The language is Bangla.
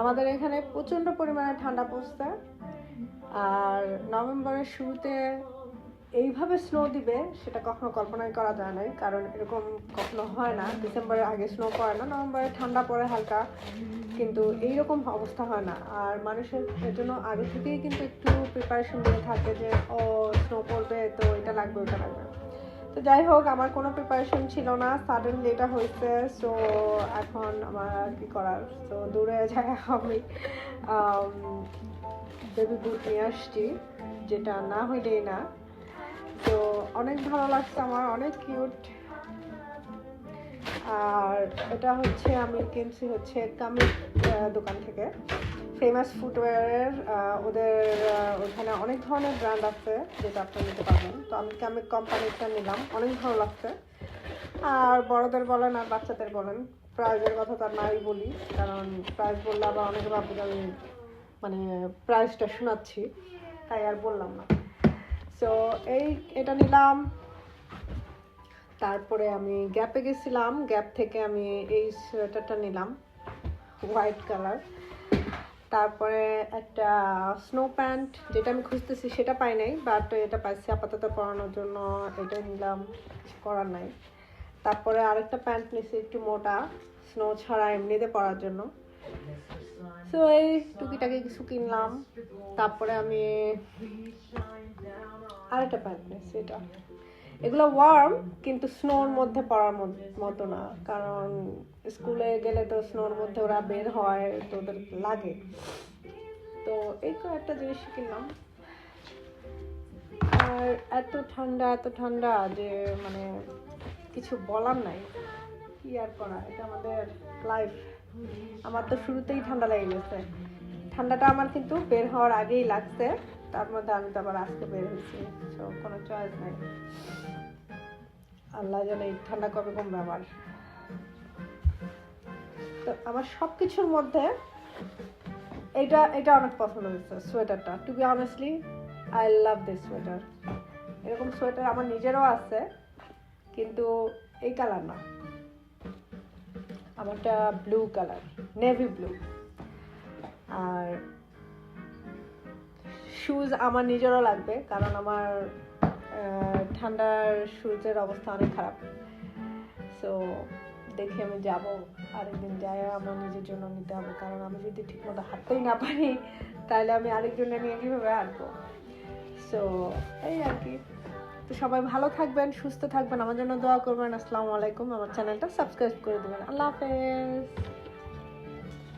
আমাদের এখানে প্রচণ্ড পরিমাণে ঠান্ডা পড়ছে। আর নভেম্বরের শুরুতে এইভাবে স্নো দিবে, সেটা কখনো কল্পনাই করা যায় নাই, কারণ এরকম কখনো হয় না। ডিসেম্বরের আগে স্নো পড়ে না, নভেম্বরে ঠান্ডা পড়ে হালকা, কিন্তু এইরকম অবস্থা হয় না। আর মানুষের জন্য আগে থেকেই কিন্তু একটু প্রিপারেশন নিয়ে থাকে যে, ও স্নো পড়বে, তো এটা লাগবে, ওটা লাগবে। তো যাই হোক, আমার কোনো প্রিপারেশন ছিল না। সাডেনলি এটা হয়েছে সো এখন আমার কি করার? তো দূরে যাই আমি। বেবি বুট নিয়ে আসছি, যেটা না হইলেই না। তো অনেক ভালো লাগছে আমার, অনেক কিউট আর এটা হচ্ছে আমি কিনছি হচ্ছে কামিক দোকান থেকে। ফেমাস ফুটওয়্যারের ওদের ওখানে অনেক ধরনের ব্র্যান্ড আছে যেটা আপনি নিতে পারবেন। তো আমি কামিক কোম্পানিটা নিলাম, অনেক ভালো লাগছে। আর বড়দের বলেন আর বাচ্চাদের বলেন প্রাইজের কথা তো আর নাই বলি, কারণ প্রাইজ বললে আবার অনেকে ভাববে আমি মানে প্রাইসটা শোনাচ্ছি, তাই আর বললাম না। সো এই, এটা নিলাম। তারপরে আমি গ্যাপে গেছিলাম গ্যাপ থেকে আমি এই সোয়েটারটা নিলাম হোয়াইট কালার তারপরে একটা স্নো প্যান্ট যেটা আমি খুঁজতেছি সেটা পাই নাই বাট এটা পাইছি আপাতত পরানোর জন্য, এটা নিলাম, কিছু করার নাই। তারপরে আরেকটা প্যান্ট নিয়েছি একটু মোটা স্নো ছাড়া এমনিতে পরার জন্য। সো এই টুকিটাকি কিছু কিনলাম। তারপরে আমি আরেকটা প্যান্ট নিয়েছি এটা। এগুলো ওয়ার্ম কিন্তু স্নোর মধ্যে পড়ার মতো না। কারণ স্কুলে গেলে তো স্নোর মধ্যে ওরা বের হয়, তো ওদের লাগে। তো এই তো একটা জিনিস কিনলাম। আর এত ঠান্ডা এত ঠান্ডা যে মানে কিছু বলার নাই। কি আর করা? এটা আমাদের লাইফ আমার তো শুরুতেই ঠান্ডা লেগে গেছে। ঠান্ডাটা আমার কিন্তু বের হওয়ার আগেই লাগছে। তার মধ্যে আমি তো আবার আজকে বের হয়েছি তো কোনো চয়েস নাই। আল্লাহ জানে এই ঠান্ডা কবে কমবে আমার তো আমার সব কিছুর মধ্যে এটা এটা অনেক পছন্দ হয়েছে, সোয়েটারটা। To be honestly I love this sweater এরকম সোয়েটার আমার নিজেরও আছে, কিন্তু এই কালার না। আমারটা ব্লু কালার নেভি ব্লু আর শুজ আমার নিজেরও লাগবে, কারণ আমার ঠান্ডার শুজের অবস্থা অনেক খারাপ। সো দেখে আমি যাব, আরেকদিন যাই, আমার নিজের জন্য নিতে হবে, কারণ আমি যদি ঠিকমতো হাঁটতেই না পারি, তাহলে আমি আরেকজনের নিয়ে কীভাবে হাঁটবো? সো এই আর কি। তো সবাই ভালো থাকবেন, সুস্থ থাকবেন, আমার জন্য দোয়া করবেন। আসসালামু আলাইকুম, আমার চ্যানেলটা সাবস্ক্রাইব করে দেবেন। আল্লাহ হাফেজ।